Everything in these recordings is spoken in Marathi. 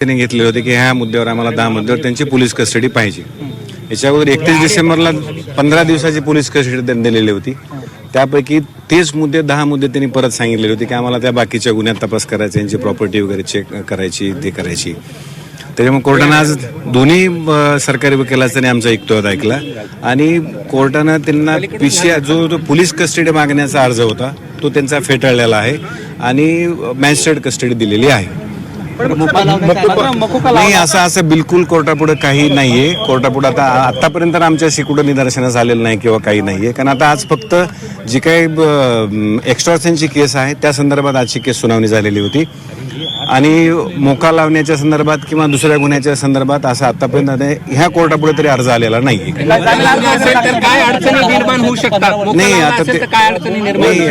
त्यांनी घेतले होते की ह्या मुद्द्यावर आम्हाला दहा मुद्द्यावर त्यांची पोलीस कस्टडी पाहिजे. याच्या अगोदर एकतीस डिसेंबरला पंधरा दिवसाची पोलीस कस्टडी त्यांनी दिलेली होती. त्यापैकी तेच मुद्दे दहा मुद्दे त्यांनी परत सांगितलेले होते की आम्हाला त्या बाकीच्या गुन्ह्यात तपास करायचा यांची प्रॉपर्टी वगैरे चेक करायची ते करायची. त्याच्यामुळे कोर्टानं आज दोन्ही सरकारी वकिलाचा त्यांनी आमचा ऐकतो ऐकला. आणि कोर्टानं त्यांना पिशी जो जो पोलीस कस्टडी मागण्याचा अर्ज होता तो त्यांचा फेटाळलेला आहे. आणि मॅजिस्ट्रेट कस्टडी दिलेली आहे. नाही असं असं बिलकुल कोर्टापुढे काही नाहीये. कोर्टापुढे आता आतापर्यंत तर आमच्याशी कुठं निदर्शनास आलेलं नाही किंवा काही नाहीये. कारण आता आज फक्त जी काही एक्स्ट्रॉशनची केस आहे त्या संदर्भात आजची केस सुनावणी झालेली होती. आणि मोका लावण्याच्या संदर्भात किंवा दुसऱ्या गुन्ह्याच्या संदर्भात असं आतापर्यंत. ह्या कोर्टापुढे तरी अर्ज आलेला नाही नाही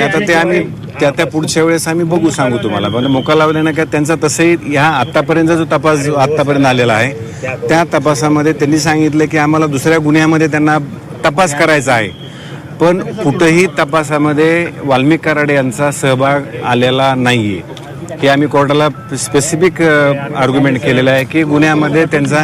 आता ते आम्ही त्या त्या पुढच्या वेळेस आम्ही बघू सांगू तुम्हाला. पण मोका लावल्यानं काय त्यांचा तसंही ह्या आतापर्यंत जो तपास जो आतापर्यंत आलेला आहे त्या तपासामध्ये त्यांनी सांगितलं की आम्हाला दुसऱ्या गुन्ह्यामध्ये त्यांना तपास करायचा आहे. पण कुठंही तपासामध्ये वाल्मिक कराडे यांचा सहभाग आलेला नाहीये. हे आम्ही कोर्टाला स्पेसिफिक आर्ग्युमेंट केलेलं आहे की गुन्ह्यामध्ये त्यांचा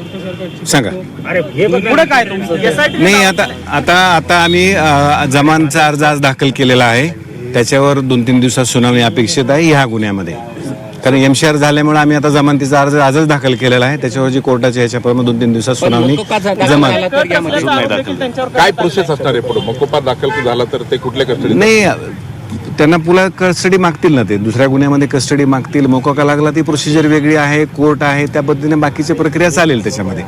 सांगा. पुढे काय तुमचं? नाही आता आता आता आम्ही जमानचा अर्ज आज दाखल केलेला आहे. त्याच्यावर दोन तीन दिवसात सुनावणी अपेक्षित आहे ह्या गुन्ह्यामध्ये. कारण एमशीआर झाल्यामुळे आम्ही आता जमानतीचा अर्ज आजच दाखल केलेला आहे. त्याच्यावर जी कोर्टाच्या ह्याच्याप्रमाणे दोन तीन दिवसात सुनावणी मकोका झाला जमा तर यामध्ये काय प्रोसेस असणार आहे पुढे? मकोपा दाखल झाला तर ते कुठल्या कस्टडी नाही त्यांना पुन्हा कस्टडी मागतील ना ते? दुसऱ्या गुन्ह्यामध्ये कस्टडी मागतील. मोकोका लागला ती प्रोसिजर वेगळी आहे कोर्ट आहे त्या पद्धतीने बाकीची प्रक्रिया चालेल त्याच्यामध्ये.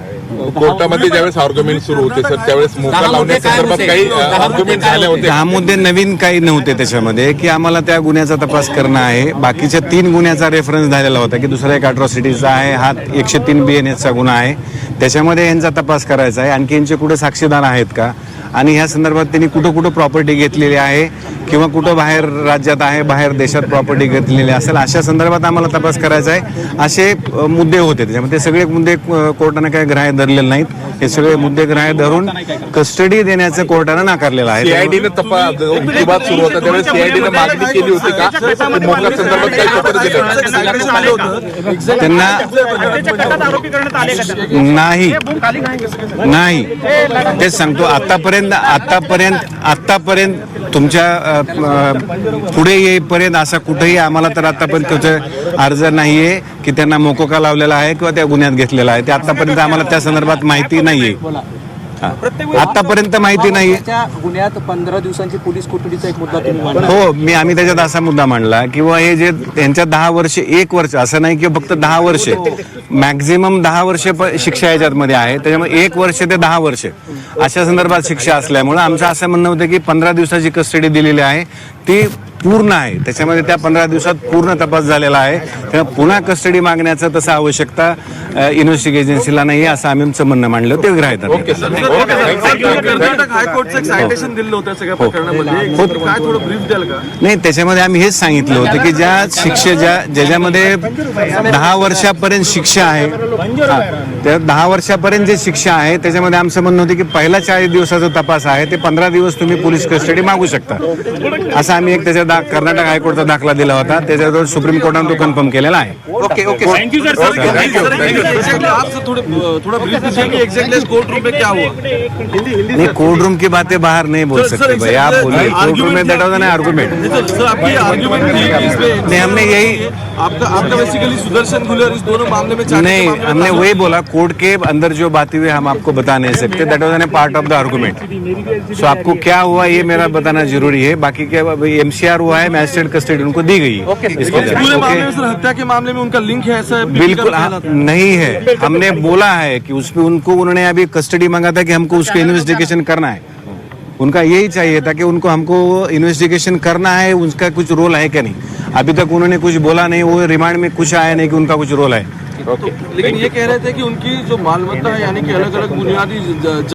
कोर्टामध्ये ज्यावेळेस आर्ग्युमेंट सुरू होते सर त्यावेळेस मोका लावण्यासंदर्भात? काही आर्ग्युमेंट झाले होते? दहा मुद्दे नवीन काही नव्हते त्याच्यामध्ये की आम्हाला त्या गुन्ह्याचा तपास करणं आहे. बाकीच्या तीन गुन्ह्याचा रेफरन्स झालेला होता की दुसरा एक अट्रॉसिटीचा आहे हा एकशे तीन बी एन एसचा गुन्हा आहे. त्याच्यामध्ये यांचा तपास करायचा आहे. आणखी यांचे कुठे साक्षीदार आहेत का? आणि ह्या संदर्भात त्यांनी कुठं कुठं प्रॉपर्टी घेतलेली आहे किंवा कुठं बाहेर राज्यात आहे बाहेर देशात प्रॉपर्टी घेतलेली असेल अशा संदर्भात आम्हाला तपास करायचा आहे. असे मुद्दे होते. त्याच्यामध्ये ते सगळे मुद्दे कोर्टाने काय ग्राह्य धरलेले नाहीत. हे सगळे मुद्दे ग्राह्य धरून कस्टडी देण्याचं कोर्टानं नाकारलेलं आहे. सीआयडीनं तपास विवाद सुरू होता. त्यावेळेस सीआयडीनं मागणी केली होती का? की मोका संदर्भात काही पत्र दिलं त्यांना आरोपी करण्यात आले का त्यांना? नाही. नाही. तेच सांगतो. आतापर्यंत आतापर्यंत आतापर्यंत तुमच्यापुढे येईपर्यंत असा कुठेही आम्हाला तर आतापर्यंत त्याचा अर्ज नाहीये की त्यांना मोकोका लावलेला आहे किंवा त्या गुन्ह्यात घेतलेला आहे. ते आतापर्यंत आम्हाला त्या संदर्भात माहिती नाहीये हा. आतापर्यंत माहिती त्या गुन्ह्यात पंधरा दिवसांची पोलीस कोठडीचा एक मुद्दा हो मी आम्ही त्याच्यात असा मुद्दा मांडला किंवा हे जे त्यांच्या दहा वर्ष एक वर्ष असं नाही की फक्त दहा वर्ष मॅक्झिमम दहा वर्ष शिक्षा याच्यामध्ये आहे त्याच्यामुळे एक वर्ष ते दहा वर्ष अशा संदर्भात शिक्षा असल्यामुळे आमचं असं म्हणणं होतं की पंधरा दिवसाची कस्टडी दिलेली आहे ती पूर्ण आहे. त्याच्यामध्ये त्या पंधरा दिवसात पूर्ण तपास झालेला आहे. त्यामुळे पुन्हा कस्टडी मागण्याचं तसं आवश्यकता इन्व्हेस्टिगेशन एजन्सीला नाही असं आम्ही आमचं म्हणणं मांडलं. ते प्रकरणामध्ये. हो. द्याल का? नाही त्याच्यामध्ये आम्ही हेच सांगितलं होतं की ज्या शिक्षे ज्या ज्याच्यामध्ये दहा वर्षापर्यंत शिक्षा आहे हा, त्या दहा वर्षापर्यंत जे शिक्षा आहे त्याच्यामध्ये आमचं म्हणणं होतं की पहिला चाळीस दिवसाचा तपास आहे ते पंधरा दिवस तुम्ही पोलीस कस्टडी मागू शकता. असं आम्ही एक त्याच्या दा- कर्नाटक हायकोर्टचा दाखला दिला होता. त्याच्यावर सुप्रीम कोर्टाने तो कन्फर्म केलेला आहे. ओके ओके एग्जैक्टली आपसे थोड़े थोड़ा ब्रीफ दीजिए एग्जैक्टली कोर्ट रूम में क्या हुआ? नहीं कोर्ट रूम की बातें बाहर नहीं बोल सकते भाई आप बोलिए। कोर्ट रूम में that was an argument sir आपकी इसमें नहीं हमने यही आपका आपका बेसिकली सुदर्शन खुले और इस दोनों मामले में नहीं हमने वही बोला कोर्ट के अंदर जो बातें हुई हम आपको बता नहीं सकते। That was an part of the argument so आपको क्या हुआ ये मेरा बताना ज़रूरी है। बाकी क्या एमसीआर हुआ है मैजिस्ट्रेट कस्टडी उनको दी गई। है इसके पूरे मामले में हत्या के मामले में उनका लिंक है ऐसा बिल्कुल हाँ, नहीं है। हमने बोला है कि उसमें उनको उन्होंने अभी कस्टडी मांगा था कि हमको उसको इन्वेस्टिगेशन करना है। उनका यही चाहिए था कि उनको हमको इन्वेस्टिगेशन करना है उसका कुछ रोल है क्या नहीं। अभी तक उन्होंने कुछ बोला नहीं वो रिमांड में कुछ आया नहीं कि उनका कुछ रोल है। ओके लेकिन ये कह रहे थे कि उनकी जो मालमत्ता है यानी कि अलग अलग बुनियादी